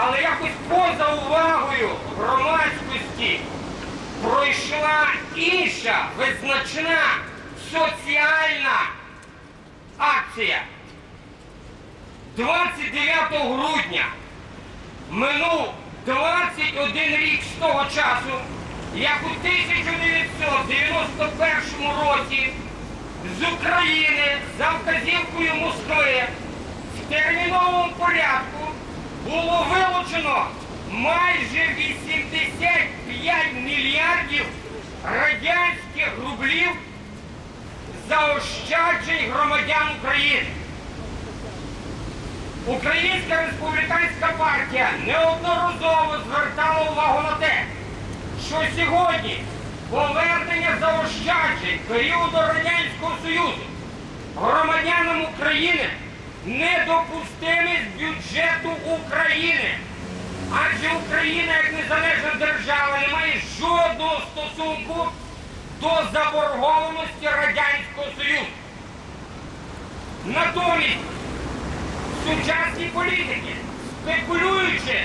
Але якось поза увагою громадськості пройшла інша визначна соціальна акція. 29 грудня минув 21 рік з того часу, як у 1991 році з України за вказівкою Москви в терміновому порядку було вилучено майже 85 мільярдів радянських рублів заощаджень громадян України. Українська республіканська партія неодноразово звертала увагу на те, що сьогодні повернення заощаджень періоду Радянського Союзу громадянам України недопустиме з бюджету України. Адже Україна як незалежна держава не має жодного стосунку до заборгованості Радянського Союзу. Натомість сучасні політики, спекулюючи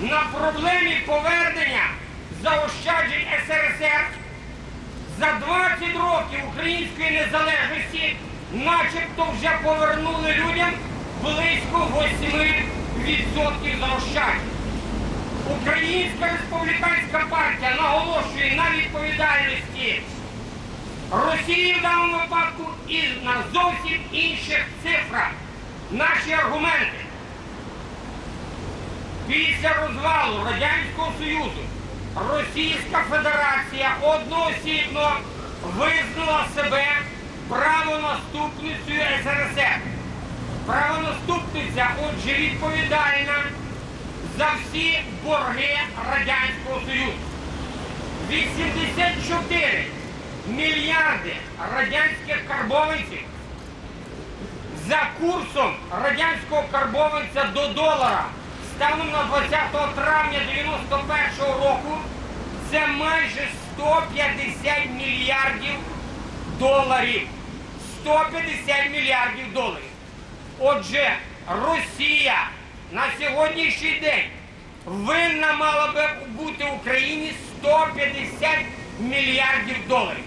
на проблемі повернення заощаджень СРСР, за 20 років української незалежності начебто вже повернули людям близько 8% заощаджень. Українська республіканська партія наголошує на відповідальності Росії в даному випадку і на зовсім інших цифрах. Наші аргументи. Після розвалу Радянського Союзу Російська Федерація одноосібно визнала себе правонаступницею СРСР. Правонаступниця, отже, відповідальна за всі борги Радянського Союзу. 84 мільярди радянських карбованців за курсом радянського карбованця до долара станом на 20 травня 91 року це майже 150 мільярдів доларів. 150 мільярдів доларів. Отже, Росія на сьогоднішній день винна мала би бути Україні 150 мільярдів доларів.